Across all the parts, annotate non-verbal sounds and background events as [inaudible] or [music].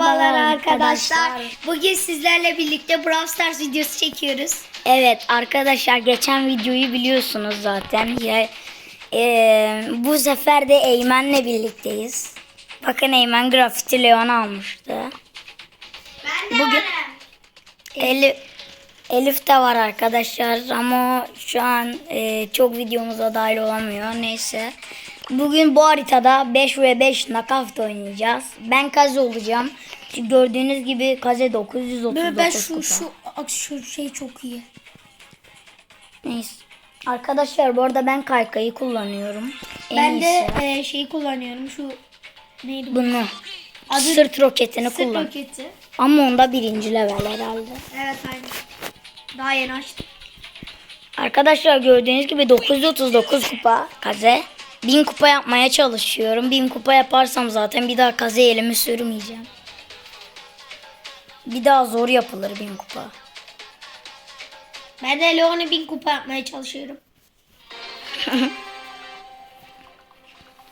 Merhabalar arkadaşlar. Bugün sizlerle birlikte Brawl Stars videosu çekiyoruz. Evet arkadaşlar geçen videoyu biliyorsunuz zaten. Ya, eee, bu sefer de Eymen'le birlikteyiz. Bakın Eymen grafiti Leon almıştı. Ben Bugün- Elif, Elif de var arkadaşlar ama şu an eee, çok videomuza dahil olamıyor. Neyse. Bugün bu haritada 5 ve 5 nakavt oynayacağız. Ben Kaze olacağım. Çünkü Gördüğünüz gibi Kaze 939 ben şu, kupa. şu, şu şey çok iyi. Neyse. Arkadaşlar bu arada ben kaykayı kullanıyorum. En ben de e, şeyi kullanıyorum. Şu neydi bu? bunu Adı- sırt roketini Sırt kullan. roketi. Ama onda birinci level herhalde. Evet aynen. Daha yeni açtım. Arkadaşlar gördüğünüz gibi 939 kupa kaze. 1000 kupa yapmaya çalışıyorum. 1000 kupa yaparsam zaten bir daha kaze elimi sürmeyeceğim. Bir daha zor yapılır 1000 kupa. Ben de Leon'u bin kupa yapmaya çalışıyorum. [laughs]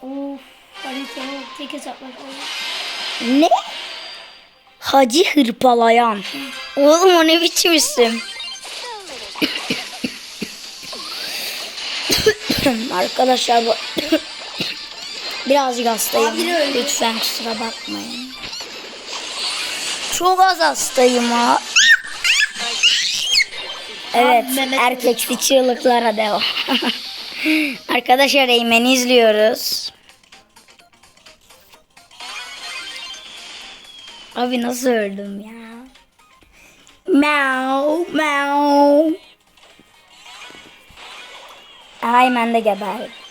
of. Haritaya tek hesaplar. Ne? Hacı hırpalayan. Oğlum o ne biçim isim? [laughs] Arkadaşlar bu birazcık hastayım. Abi. Lütfen kusura bakmayın. Çok az hastayım ha. Evet, Mehmet erkekli çığlıklara devam. [laughs] Arkadaşlar Eymen'i izliyoruz. Abi nasıl öldüm ya? Meow, meow. Aymen de geber.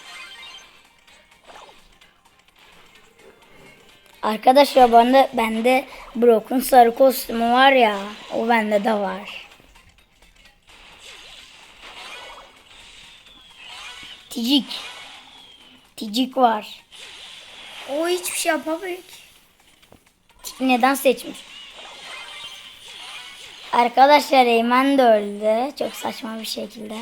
Arkadaşlar bende bende Brock'un sarı kostümü var ya. O bende de var. Ticik. Ticik var. O hiçbir şey yapamıyor ki. Neden seçmiş? Arkadaşlar Eymen de öldü. Çok saçma bir şekilde.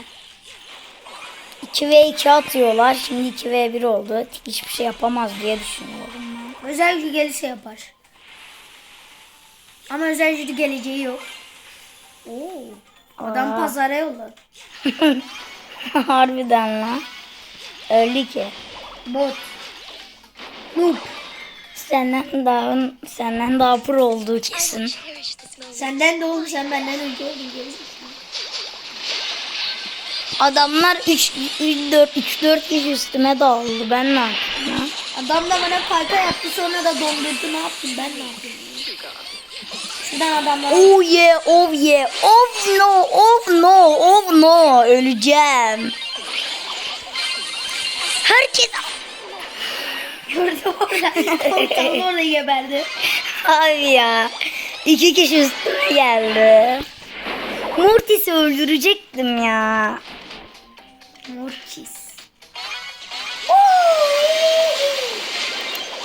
2 ve 2 atıyorlar. Şimdi 2 ve 1 oldu. Hiçbir şey yapamaz diye düşünüyorum. Özel gücü gelirse yapar. Ama özel gücü geleceği yok. Oo. Adam Aa. pazara yolladı. [laughs] Harbiden lan. Öldü ki. Bot. Noob. Senden daha senden daha pro olduğu kesin. Senden de oğlum sen benden önce oldun. Adamlar 3 3 4 3 4 kişi üstüme dağıldı. Ben ne yaptım ya? Adam da bana kalka yaptı sonra da dondurdu ne yaptım ben ne yapayım? Şuradan Oh yeah, oh yeah, oh no, oh no, oh no, öleceğim. Herkes gördüm orada. [laughs] Ortalama orada geberdi. abi ya, iki kişi üstüme geldi. Mortis'i öldürecektim ya. Mortis.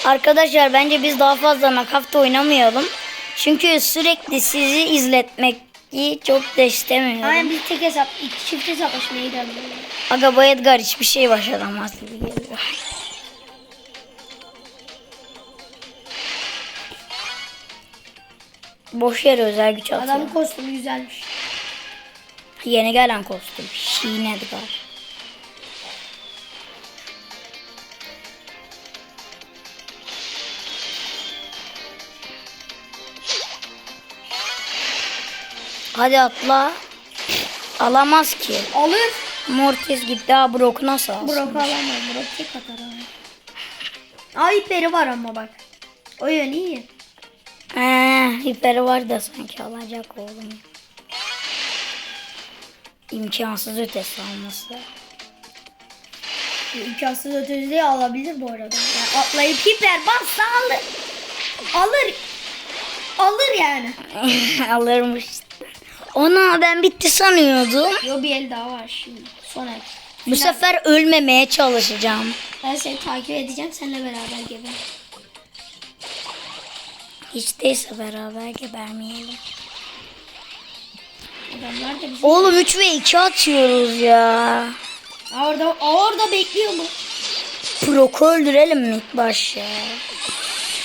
Arkadaşlar bence biz daha fazla nakafta oynamayalım. Çünkü sürekli sizi izletmeyi çok da istemiyorum. Aynen biz tek hesap, iki çift hesaplaşmaya gidelim. Aga bu Edgar hiçbir şey başaramaz gibi geliyor. Boş yere özel güç atıyor. Adamın kostümü güzelmiş. Yeni gelen kostüm. Şiin Edgar. Hadi atla. Alamaz ki. Alır. Mortis gitti. Ha Brock nasıl alsın? Brock alamaz. Brock tek atar abi. Aa ipleri var ama bak. O yön iyi. He, hiperi var da sanki alacak oğlum. İmkansız ötesi alması. İmkansız ötesi alabilir bu arada. Yani atlayıp hiper bassa alır. Alır. Alır yani. [laughs] Alırmış. Ona ben bitti sanıyordum. Yo bir el daha var şimdi. Son el. Bu sefer ölmemeye çalışacağım. Ben seni takip edeceğim. Seninle beraber geber. Hiç değilse beraber gebermeyelim. Adamlar da bizi... Oğlum 3 ve 2 atıyoruz ya. Orada, orada bekliyor mu? Brock'u öldürelim mi ilk baş ya?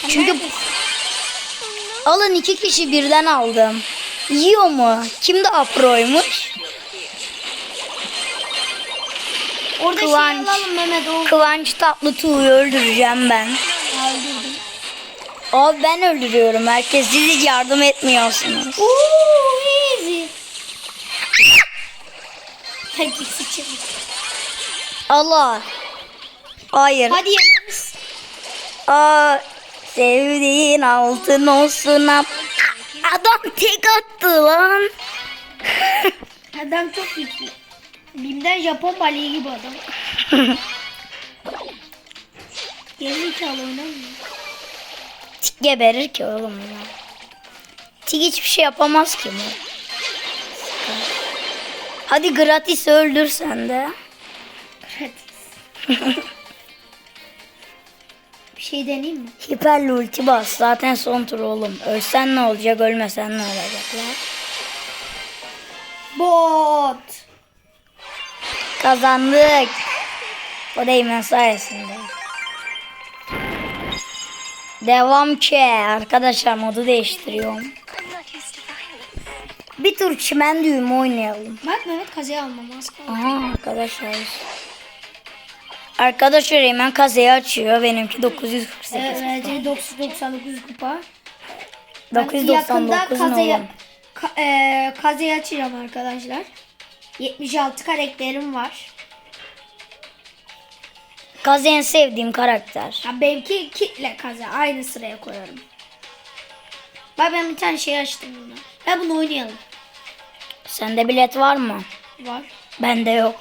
Çünkü? Alın iki kişi birden aldım. Yiyor mu? Kim daha proymuş? Orada Kıvanç. şey alalım Mehmet o. Kıvanç Tatlıtuğ'u öldüreceğim ben. Öldürdüm. Abi ben öldürüyorum. Herkes siz yardım etmiyorsunuz. Uuu easy. Herkes için. Allah. Hayır. Hadi yanımız. Aa, sevdiğin altın olsun. ap- Adam tek attı lan. [laughs] Adam çok güçlü. Bim'den Japon balığı gibi adam. [laughs] Gerizekalı oynamıyor. Tik geberir ki oğlum ya. Tik hiçbir şey yapamaz ki bu. Hadi gratis öldür sen de. [laughs] Bir şey deneyeyim mi? Hiperli ulti bas. Zaten son tur oğlum. Ölsen ne olacak, ölmesen ne olacak lan? Bot. Kazandık. O değmen sayesinde. Devam ki. Arkadaşlar modu değiştiriyorum. Bir tur çimen düğümü oynayalım. Bak Mehmet kazaya almam az kaldı. Aha arkadaşlar. Arkadaşlar hemen kazeyi açıyor. Benimki 948. Evet, bence 999 kupa. Ben 999 yakında ne kazayı, ka, e, kazayı açacağım arkadaşlar. 76 karakterim var. Kaze en sevdiğim karakter. Ya benimki kitle kaza. Aynı sıraya koyarım. Bak ben bir tane şey açtım bunu. Ben bunu oynayalım. Sende bilet var mı? Var. Bende yok.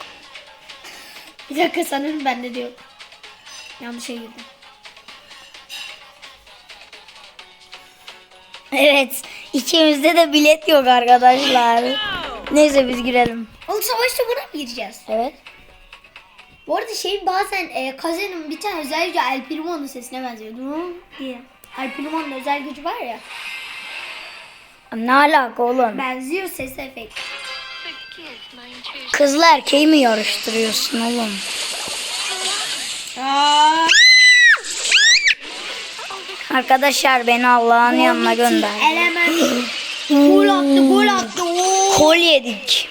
Bir dakika sanırım bende de yok. Yanlışa girdim. Evet. ikimizde de bilet yok arkadaşlar. Neyse biz girelim. Oğlum savaşta buna mı gireceğiz? Evet. Bu arada şey bazen e, Kazen'in bir tane özel gücü El Primo'nun sesine benziyor. Dur diye. El Primo'nun özel gücü var ya. Ne alaka oğlum? Benziyor ses efekti. Kızla erkeği mi yarıştırıyorsun oğlum? Aa, Arkadaşlar beni Allah'ın yanına gönder. [gasps] Gol attı, gol attı. Kol yedik.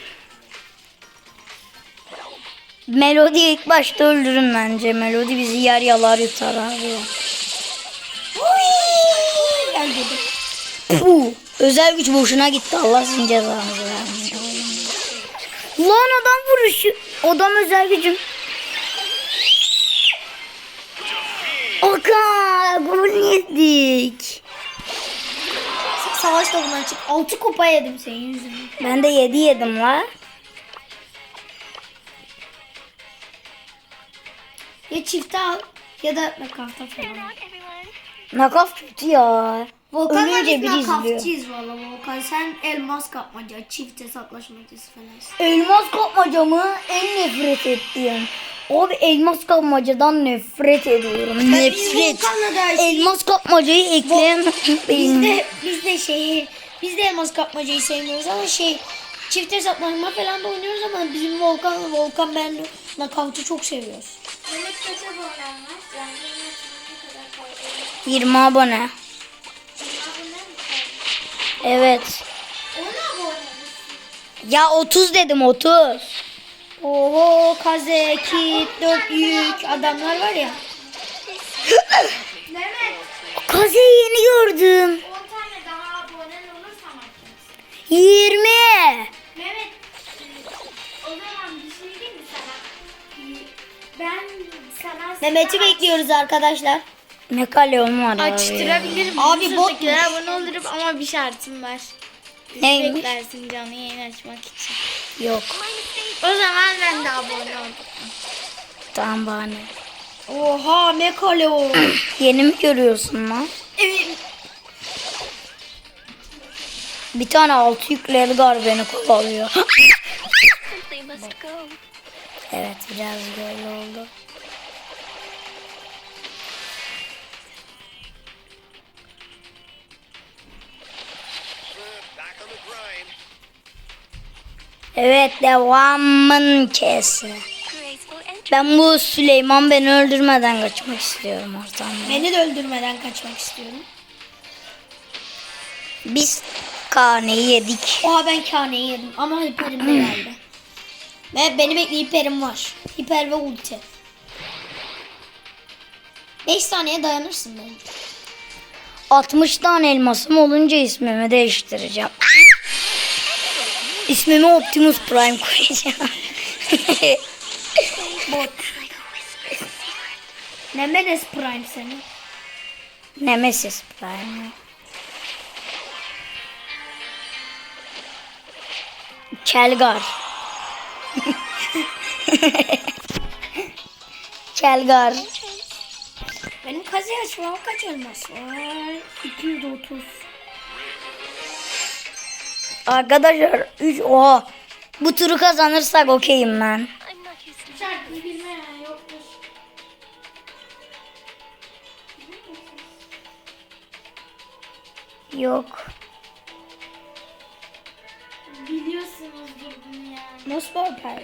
Melodi ilk başta öldürün bence. Melodi bizi yer yalar yutar abi. Gel dedim. Puh. Özel güç boşuna gitti. Allah sizin cezanızı versin. Lan adam vuruşu. Adam özel gücüm. Oka gol yedik. Savaşta bundan çık. 6 kupa yedim senin yüzünden. Ben de 7 yedim la. Ya çifte al ya da nakafta falan. Nakaf kötü ya. Volkan'la Ölünce biz biri izliyor. valla Volkan. Sen elmas kapmaca, çift hesaplaşmacısı falan. Elmas kapmacamı en nefret ettiğim. Abi elmas kapmacadan nefret ediyorum. Nefret. Elmas kapmacayı ekleyemem. Biz de, biz de şeyi, biz de elmas kapmacayı sevmiyoruz ama şey çift hesaplaşma falan da oynuyoruz ama bizim Volkan, Volkan ben nakavtı çok seviyoruz. 20 abone. Evet. Ya 30 dedim 30. Oho Kaze, Kit, Dört Yük adamlar var ya. Kazeyi yeni gördüm. 10 tane daha abonen olursa maçımız. 20. Mehmet o zaman bir şey diyeyim mi sana? Ben sana... Mehmet'i bekliyoruz arkadaşlar. Ne kalyon var abi. Açtırabilirim. Abi Abi bot abone olurum ama bir şartım var. Neymiş? Beklersin canlı yayın açmak için. Yok. O zaman ben de abone oldum. Tamam bahane. Oha ne kale o. [clears throat] Yeni mi görüyorsun lan? Evet. Bir tane altı yüklü Elgar beni kovalıyor. evet biraz böyle oldu. Evet devamın kesi. Ben bu Süleyman beni öldürmeden kaçmak istiyorum ortamda. Beni de öldürmeden kaçmak istiyorum. Biz karneyi yedik. Oha ben kaneyi yedim ama hiperim de geldi. [clears throat] Ve benim bekle hiperim var. Hiper ve ulti. 5 saniye dayanırsın bence. 60 tane elmasım olunca ismimi değiştireceğim. [laughs] İsmimi Optimus Prime koyacağım. Bot. Nemesis Prime senin. Nemesis Prime. Kelgar. Kelgar. Benim kazıya şu an kaç elmas var? 230. Arkadaşlar 3 oha. Bu turu kazanırsak okeyim ben. Yok. Biliyorsunuzdur bunu yani. Nasıl pardon?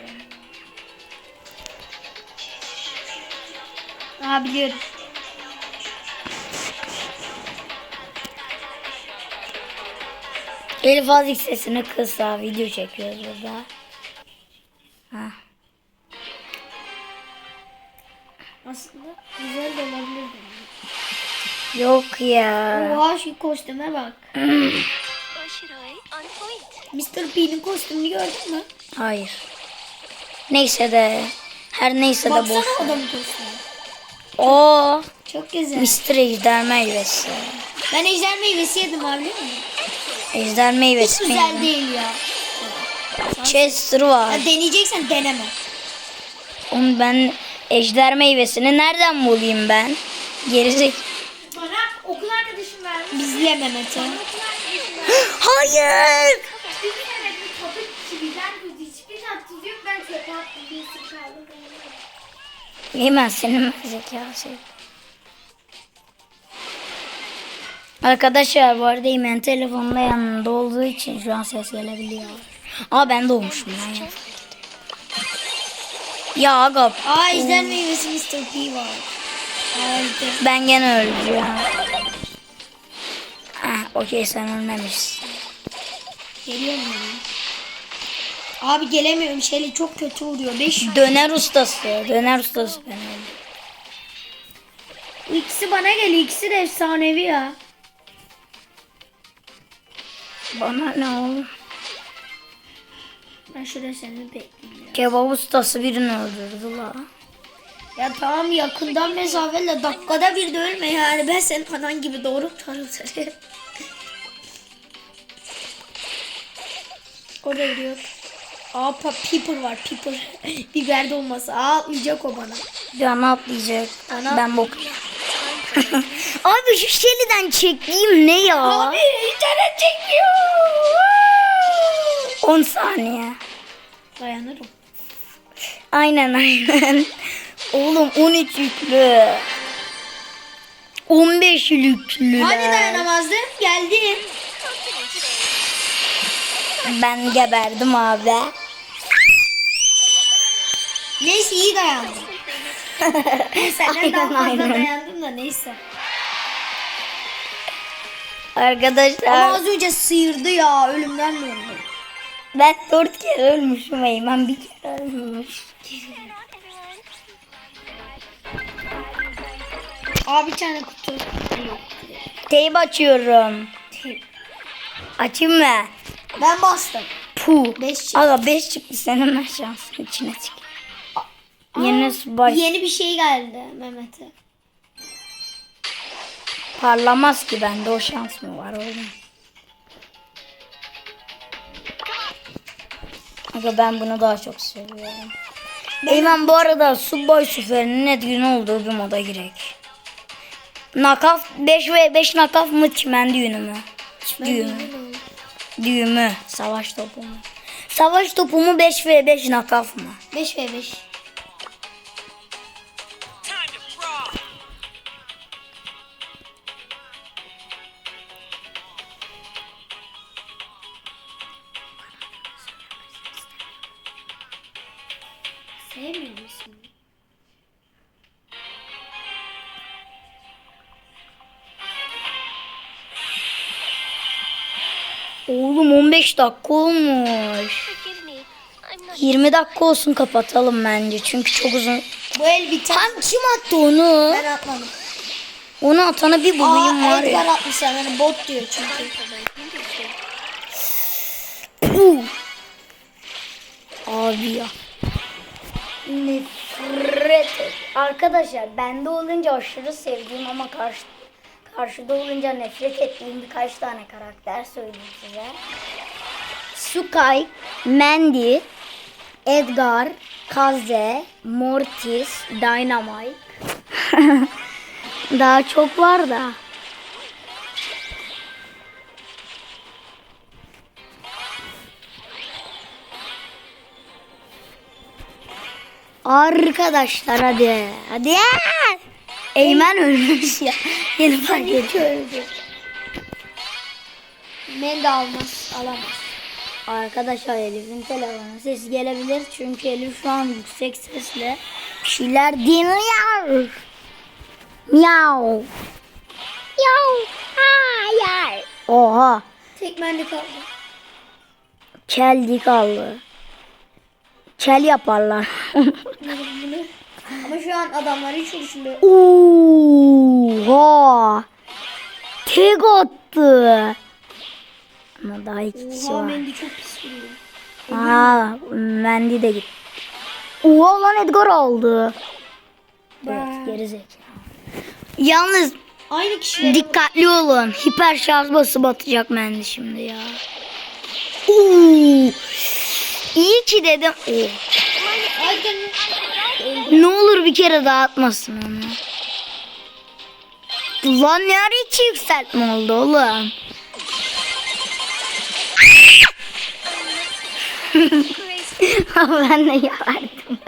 Aa biliyorum. Elif azıcık sesini kısa video çekiyoruz burada. Ha. Aslında güzel de olabilir. Yok ya. Oha şu kostüme bak. [clears throat] Mr. P'nin kostümünü gördün mü? Hayır. Neyse de her neyse de Baksana boş. ver. adamın kostümü. Oo, Çok güzel. Mr. Ejder meyvesi. Ben ejder meyvesi yedim abi biliyor musun? Ejder Hiç meyvesi mi? güzel değil ya. Chester var. ya. Deneyeceksen deneme. Oğlum ben ejder meyvesini nereden bulayım ben? Gerizek. Bana okul arkadaşım vermiş. Bizle Mehmet'e. [gasps] Hayır. Bir kere bir Arkadaşlar bu arada Eymen telefonla yanında olduğu için şu an ses gelebiliyor. Aa ben doğmuşum lan ya. Ya aga Aa ejder meyvesi Mr. P var. Harika. ben gene öleceğim. Ah okey sen ölmemişsin. Geliyorum ya. Abi gelemiyorum. Şeli çok kötü vuruyor. 5 Döner ustası. Döner ustası ben öldüm. İkisi bana geliyor. İkisi de efsanevi ya. Bana ne oğlum? Ben şurada seni bekliyorum. Kebap ustası birini öldürdü la. Ya tamam yakından mesafeyle dakikada bir de ölme yani. Ben senin anan gibi doğru tanıtırım. o da gidiyor. Aa Piper var Piper. [laughs] Biber de olmasa. Aa atlayacak o bana. Canı atlayacak. Bana- Ben bok. [laughs] Abi şu şeliden çektiğim ne ya? Abi internet çekiyor. 10 saniye. Dayanırım. Aynen aynen. Oğlum 13 yüklü. 15 yüklü. Hadi dayanamazdım. Geldim. Ben geberdim abi. Neyse iyi dayandım. Senden [laughs] daha fazla aynen. dayandım da neyse. Ama Arkadaşlar az önce sıyırdı ya. Ölümden mi öldü? ben 4 kere ölmüşüm Eymen bir kere ölmüş. Abi bir tane kutu. Yok. Teyp açıyorum. Açayım mı? Ben bastım. Puh. Beş çıktı. Aga 5 çıktı sen hemen şansın içine çık. Yeni baş Yeni bir şey geldi Mehmet'e. parlamaz ki bende o şans mı var oğlum? Aga ben bunu daha çok seviyorum. Eymen bu arada Subboy Süper'in net günü olduğu bir moda girek. Nakaf 5 ve 5 nakaf mı çimen düğünü mü? Düğümü. Düğümü. Savaş topu mu? Savaş topu mu 5 ve 5 nakaf mı? 5 ve 5. 13 dakika olmuş. 20 dakika olsun kapatalım bence. Çünkü çok uzun. Bu el biter. Tam kim attı onu? Ben atmadım. Onu atana bir bulayım Aa, var ya. Edgar atmış ya. Yani hani bot diyor çünkü. Puh. Abi ya. Nefret et. Arkadaşlar bende olunca aşırı sevdiğim ama karşı karşıda olunca nefret ettiğim birkaç tane karakter söyleyeyim size. Sukai, Mandy, Edgar, Kaze, Mortis, Dynamite. [laughs] Daha çok var da. Arkadaşlar hadi. Hadi. Eymen ölmüş ya. Yeni fark ettim. öldü. Men de almaz. Alamaz. Arkadaşlar Elif'in telefonu sesi gelebilir. Çünkü Elif şu an yüksek sesle bir şeyler dinliyor. Miau. Miau. Hayır. Oha. Tek bende kaldı. Kel kaldı. Kel yaparlar. Ama şu an adamlar hiç uğraşmıyor. Oha. Tek attı. Ama daha iki kişi Oha var. Mendy çok pis vuruyor. Aa, Mendy de gitti. Oha lan Edgar aldı. Evet, geri zekalı. Yalnız Aynı kişiler. dikkatli olun. Hiper şarj basıp atacak Mendy şimdi ya. Oo. İyi ki dedim. Oo. Ne olur bir kere daha atmasın onu. Lan ne ara hiç yükseltme oldu oğlum. [laughs] ben de yardım.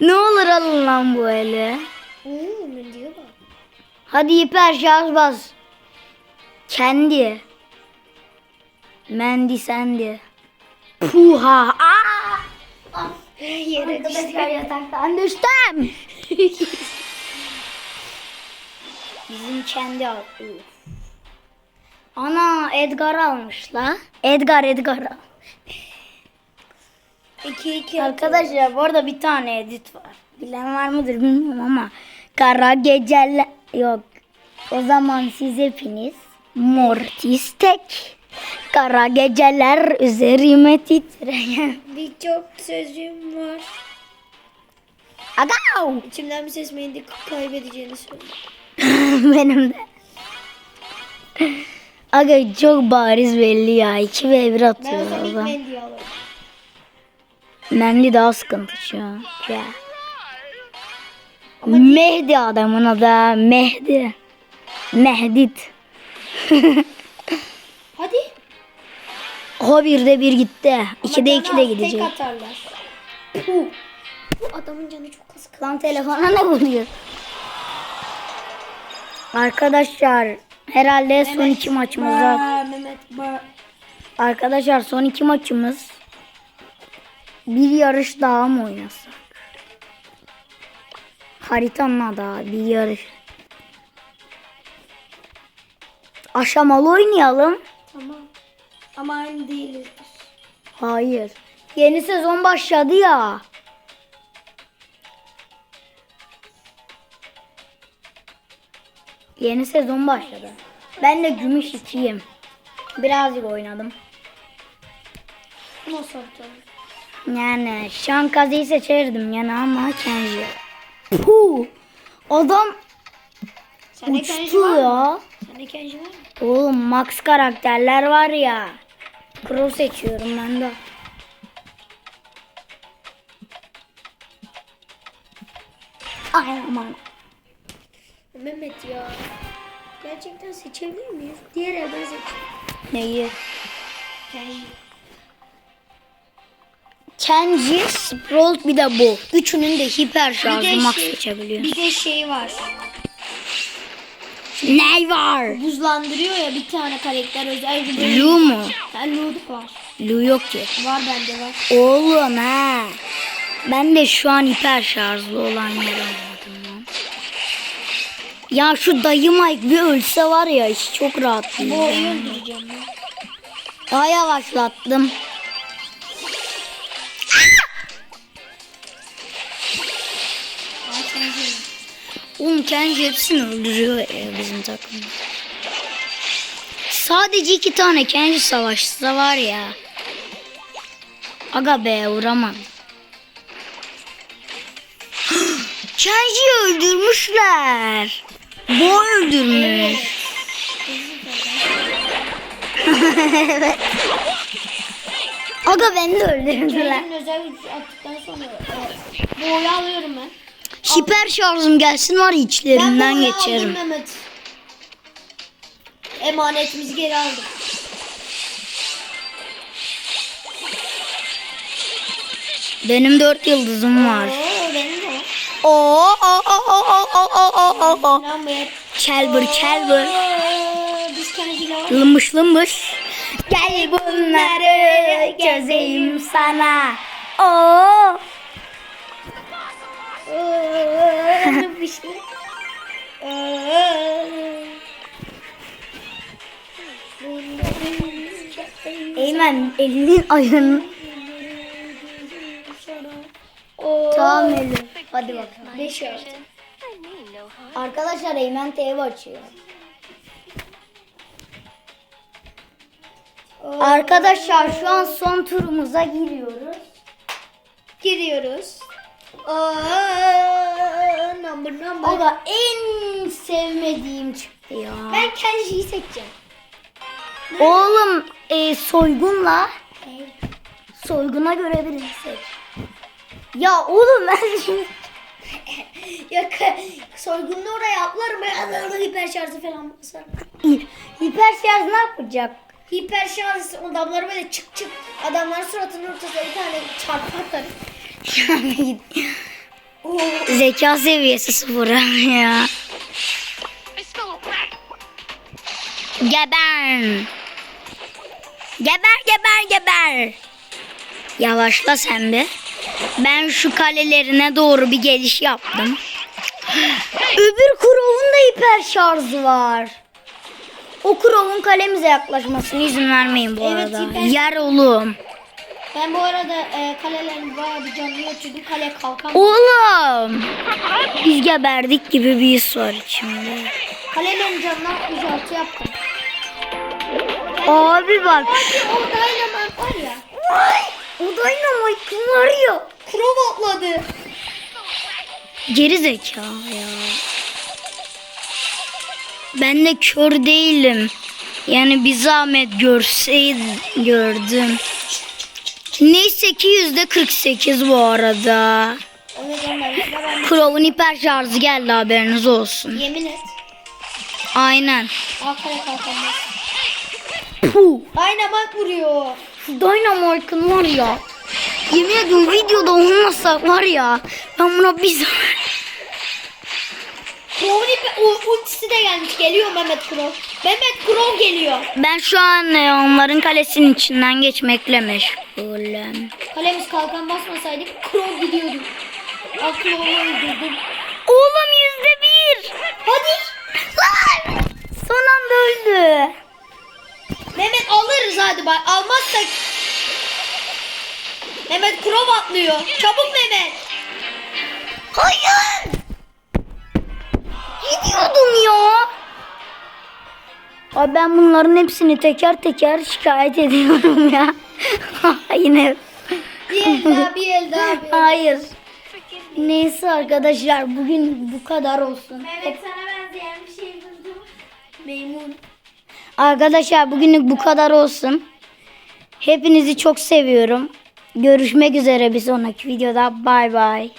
ne olur alın lan bu eli. Bak. Hadi hiper şarj bas. Kendi. Mendi sendi. Puha. Aa! Yere düştü. Arkadaşlar yataktan düştüm. Bizim kendi al. Ana Edgar almış la. Edgar Edgar almış. 2 2 Arkadaşlar bu arada bir tane edit var. Bilen var mıdır bilmiyorum ama. Kara geceler yok. O zaman siz hepiniz Mortis tek. Kara geceler üzerime titreyen. [laughs] Birçok sözcüğüm var. Agav. İçimden bir ses Mendy kaybedeceğini söylüyor. [laughs] Benim de. Aga çok bariz belli ya. 2 ve 1 Ben o atıyor. Mendy'yi alırım. Mendy daha sıkıntı şu an. Ya. Mehdi adamın adı. Mehdi. Mehdit. [laughs] Hadi. O birde bir gitti. İkide Ama iki canı de gidecek. Tek atarlar. Bu adamın canı çok az. Lan telefona ne vuruyor? Arkadaşlar herhalde son iki maçımız. Ba, Mehmet ba. Arkadaşlar son iki maçımız. Bir yarış daha mı oynasak? Haritanın adı bir yarış. Aşamalı oynayalım. Tamam. Ama aynı değiliz. Hayır. Yeni sezon başladı ya. Yeni sezon başladı. Ben de gümüş 2'yim. Birazcık oynadım. Nasıl? Yani Şankazi'yi seçerdim yani ama Kenji. Puh. Adam Sende Kenji uçtu var mı? ya. Sende Kenji var mı? Oğlum Max karakterler var ya. Pro seçiyorum ben de. Ay aman. Mehmet ya. Gerçekten seçebilir miyiz? Diğer evden seç. Neyi? Kenji. Kenji, Sprout bir de bu. Üçünün de hiper şarjı de max şey- seçebiliyor. Bir de şey var. Ne var? Buzlandırıyor ya bir tane karakter özel bir. Lu mu? Ha, Lu var. Lu yok ki. Var bende var. Oğlum ha. Ben de şu an hiper şarjlı olan yer oynadım lan. Ya şu dayı Mike bir ölse var ya iş çok rahat. Bu oyunu öldüreceğim ben. Daha yavaşlattım. Oğlum kendi hepsini öldürüyor ya bizim takım. Sadece iki tane kendi savaşsa var ya. Aga be vuramam. [gasps] Kenji'yi öldürmüşler. Bu öldürmüş. evet. Aga beni de öldürdüler. Benim özel güç attıktan sonra e, bu oyu alıyorum ben. Hiper şarjım gelsin var ya Ben içlerinden oyu aldım geçerim. Mehmet. Emanetimizi geri aldım. Benim dört yıldızım var. Oo, oo, oo, oo, oo, oo, oo. Kelbir, kelbir. Lımış lımış. Gel bunları gözeyim sana. Oo. Eymen elinin ayın. Tamam Elif. Hadi bakalım. Beş artı. I mean no harm. Arkadaşlar Eymen TV açıyor. Arkadaşlar şu an son turumuza giriyoruz. Giriyoruz. Aa, number number. Aga en sevmediğim çıktı ya. Ben Kenji'yi seçeceğim. Oğlum e, soygunla soyguna göre birini seç. Ya oğlum ben şimdi [laughs] Ya soygunlu oraya atlarım ben adamda hiper şarjı falan basarım. hiper şarj ne yapacak? Hiper şarj adamları böyle çık çık adamların suratının ortasına bir tane çarpı atarım. Zeka seviyesi sıfır ya. Geber. Geber geber geber. Yavaşla sen bir. Ben şu kalelerine doğru bir geliş yaptım. Öbür kurovun da hiper şarjı var. O kurovun kalemize yaklaşmasına izin vermeyin bu Evet, arada. hiper- Yer oğlum. Ben bu arada e, kalelerin bayağı bir canını yatırdım. Kale kalkan. Oğlum. Biz geberdik gibi bir his var içimde. Kalelerin canını 66 yaptım. Abi bak. O Dynamite var ya. O Dynamite var ya. Krov atladı. Geri zeka ya. Ben de kör değilim. Yani bir zahmet görseydim gördüm. Neyse ki yüzde 48 bu arada. Crow'un hiper şarjı geldi haberiniz olsun. yemin et. Aynen. Kale kalkanmaz. Puh. Dynamite vuruyor. Şu Dynamite'ın var ya. Yemin ediyorum videoda olmasa var ya. Ben buna bir ipi, u- ultisi de gelmiş. Geliyor Mehmet Krov. Mehmet Krov geliyor. Ben şu an e, onların kalesinin içinden geçmekle meşgulüm. Kalemiz kalkan basmasaydık Krov gidiyordu. Krov'u öldürdüm. Oğlum yüzde bir. Hadi. Lan! Son anda öldü. Mehmet alırız hadi bak. Almazsak. Mehmet Krov atlıyor. Çabuk Mehmet. Hayır. Gidiyordum ya. Abi ben bunların hepsini teker teker şikayet ediyorum ya. [laughs] Yine. Bir [laughs] el daha bir el daha. Bir el. Hayır. Neyse arkadaşlar bugün bu kadar olsun. Evet sana benzeyen bir şey buldum. Meymun. Arkadaşlar bugünlük bu kadar olsun. Hepinizi çok seviyorum. Görüşmek üzere bir sonraki videoda. Bay bay.